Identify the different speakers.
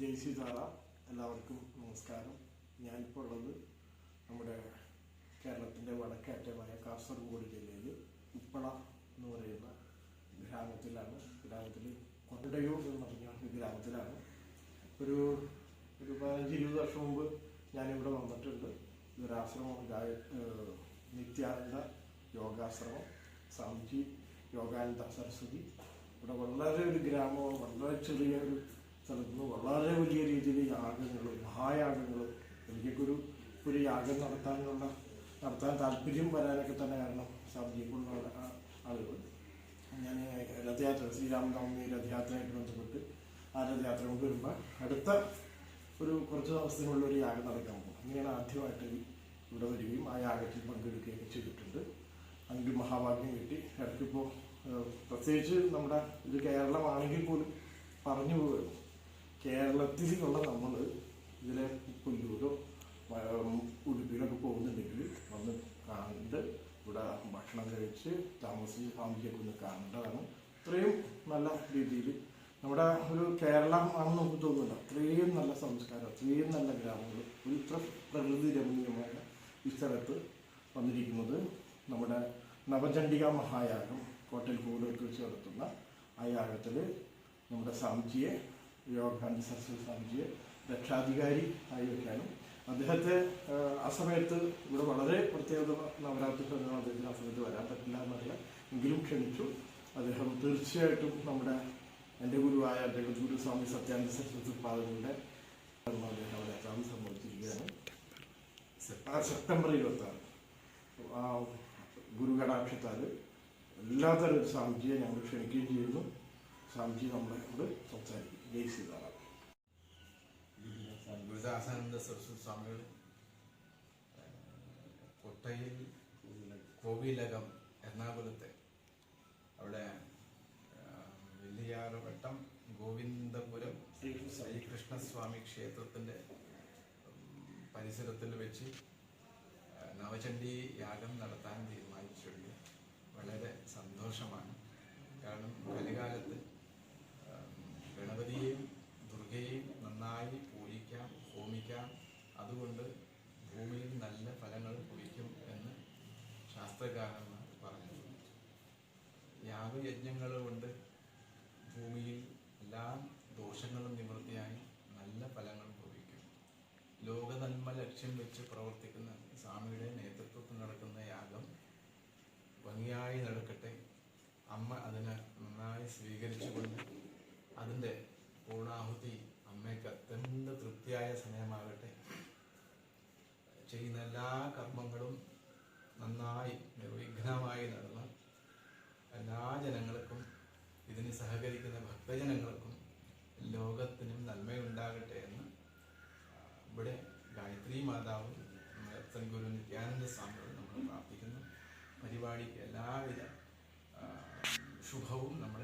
Speaker 1: ജയ് സീതാറ എല്ലാവർക്കും നമസ്കാരം. ഞാനിപ്പോൾ ഉള്ളത് നമ്മുടെ കേരളത്തിന്റെ വടക്കേറ്റമായ കാസർഗോഡ് ജില്ലയിൽ ഉപ്പള എന്ന് പറയുന്ന ഗ്രാമത്തിലാണ്. ഗ്രാമത്തിൽ കൊണ്ടയൂർ എന്ന് പറഞ്ഞ ഒരു ഗ്രാമത്തിലാണ്. ഒരു ഒരു പതിനഞ്ച് ഇരുപത് വർഷം മുമ്പ് ഞാനിവിടെ വന്നിട്ടുണ്ട്. ഇതൊരാശ്രമം ഗായ നിത്യാനന്ദ യോഗാശ്രമം സ്വാമിജി യോഗാനന്ദ സരസ്വതി. ഇവിടെ വളരെ ഒരു ഗ്രാമം വളരെ ചെറിയ ഒരു സ്ഥലത്ത് നിന്ന് വളരെ വലിയ രീതിയിൽ യാഗങ്ങൾ മഹായാഗങ്ങൾ എനിക്കൊക്കെ ഒരു ഒരു യാഗം നടത്താനുള്ള നടത്താൻ താല്പര്യം വരാനൊക്കെ തന്നെ കാരണം സ്വാമിജിക്കുള്ള ആളുകൾ ഞാൻ രഥയാത്ര ശ്രീരാമനവമി രഥയാത്രയായിട്ട് ബന്ധപ്പെട്ട് ആ രഥയാത്ര കൊണ്ട് വരുമ്പോൾ അടുത്ത ഒരു കുറച്ച് ദിവസത്തിനുള്ള ഒരു യാഗം നടക്കാൻ പോകും. അങ്ങനെയാണ് ആദ്യമായിട്ട് ഇവിടെ വരികയും ആ യാഗത്തിൽ പങ്കെടുക്കുകയും ചെയ്തിട്ടുണ്ട്. അതിന്റെ മഹാഭാഗ്യം കിട്ടി. ഇടയ്ക്കിപ്പോൾ പ്രത്യേകിച്ച് നമ്മുടെ ഇത് കേരളമാണെങ്കിൽ പോലും പറഞ്ഞു കേരളത്തിലുള്ള നമ്മൾ ഇതിലെ പുല്ലൂരോ ഉടുപ്പിയിലൊക്കെ പോകുന്നുണ്ടെങ്കിൽ വന്ന് കണ്ട് ഇവിടെ ഭക്ഷണം കഴിച്ച് താമസിച്ച് ഫാമിലിയൊക്കെ ഒന്ന് കാണേണ്ടതാണ്. ഇത്രയും നല്ല രീതിയിൽ നമ്മുടെ ഒരു കേരളം ആണെന്ന് നമുക്ക് തോന്നുന്നില്ല അത്രയും നല്ല സംസ്കാരം അത്രയും നല്ല ഗ്രാമങ്ങൾ ഒരു ഇത്ര പ്രകൃതി രമണീയമായ ഈ സ്ഥലത്ത് വന്നിരിക്കുന്നത് നമ്മുടെ നവചണ്ഡിക മഹായാഗം കോട്ടയിൽ കൂടൊക്കെ വെച്ച് നടത്തുന്ന ആ യാഗത്തിൽ നമ്മുടെ സ്വാമിജിയെ യോഗാനന്ദ സരസ്വതി സ്വാമിജിയെ രക്ഷാധികാരി ആയി വെക്കാനും. അദ്ദേഹത്തെ ആ, സമയത്ത് ഇവിടെ വളരെ പ്രത്യേകത നവരാത്രി സമയം അദ്ദേഹത്തിന് ആ സമയത്ത് വരാൻ പറ്റില്ല എന്നറിയാം. എങ്കിലും ക്ഷണിച്ചു. അദ്ദേഹം തീർച്ചയായിട്ടും നമ്മുടെ എന്റെ ഗുരുവായ ജഗത് ഗുരു സ്വാമി സത്യാനന്ദ സരസ്വതി അദ്ദേഹം അവിടെ എത്താൻ സംഭവിച്ചിരിക്കുകയാണ് സെപ്റ്റംബർ ഇരുപത്തി ആറ് ആ ഗുരുകടാക്ഷത്താൽ എല്ലാത്തരം സ്വാമിജിയെ ഞങ്ങൾ ക്ഷണിക്കുകയും ചെയ്യുന്നു. സ്വാമിജി നമ്മളെ കൊണ്ട് സംസാരിക്കും. ജയ് സീതാറാം
Speaker 2: ഗുരുദാസാനന്ദ സരസ്വതി സ്വാമികൾ കൊട്ടയിൽ കോവിലകം എറണാകുളത്തെ അവിടെ ആ, വെള്ളിയാറുവട്ടം ഗോവിന്ദപുരം ശ്രീകൃഷ്ണസ്വാമി ക്ഷേത്രത്തിന്റെ പരിസരത്തിൽ വെച്ച് നവചണ്ഡി യാഗം നടത്താൻ തീരുമാനിച്ചിട്ടുണ്ട്. വളരെ സന്തോഷമാണ് ഹോമിക്കാം അതുകൊണ്ട് ഭൂമിയിൽ നല്ല ഫലങ്ങൾ കുറിക്കും എന്ന് ശാസ്ത്രകാരന്മാർ പറഞ്ഞു. യാഗയജ്ഞങ്ങൾ കൊണ്ട് ഭൂമിയിൽ എല്ലാ ദോഷങ്ങളും നിവൃത്തിയായി നല്ല ഫലങ്ങൾ ലോക നന്മ ലക്ഷ്യം വെച്ച് പ്രവർത്തിക്കുന്ന സ്വാമിയുടെ നേതൃത്വത്തിൽ നടക്കുന്ന യാഗം ഭംഗിയായി നടക്കട്ടെ. അമ്മ അതിനെ നന്നായി സ്വീകരിച്ചുകൊണ്ട് കർമ്മങ്ങളും നന്നായി നിർവിഘ്നമായി നടന്ന് എല്ലാ ജനങ്ങൾക്കും ഇതിന് സഹകരിക്കുന്ന ഭക്തജനങ്ങൾക്കും ലോകത്തിനും നന്മയുണ്ടാകട്ടെ എന്ന് ഇവിടെ ഗായത്രി മാതാവും അച്ഛൻ ഗുരു നിത്യാനന്ദ സ്വാമികളും നമ്മൾ പ്രാർത്ഥിക്കുന്നു. പരിപാടിക്ക് എല്ലാവിധ ശുഭവും നമ്മൾ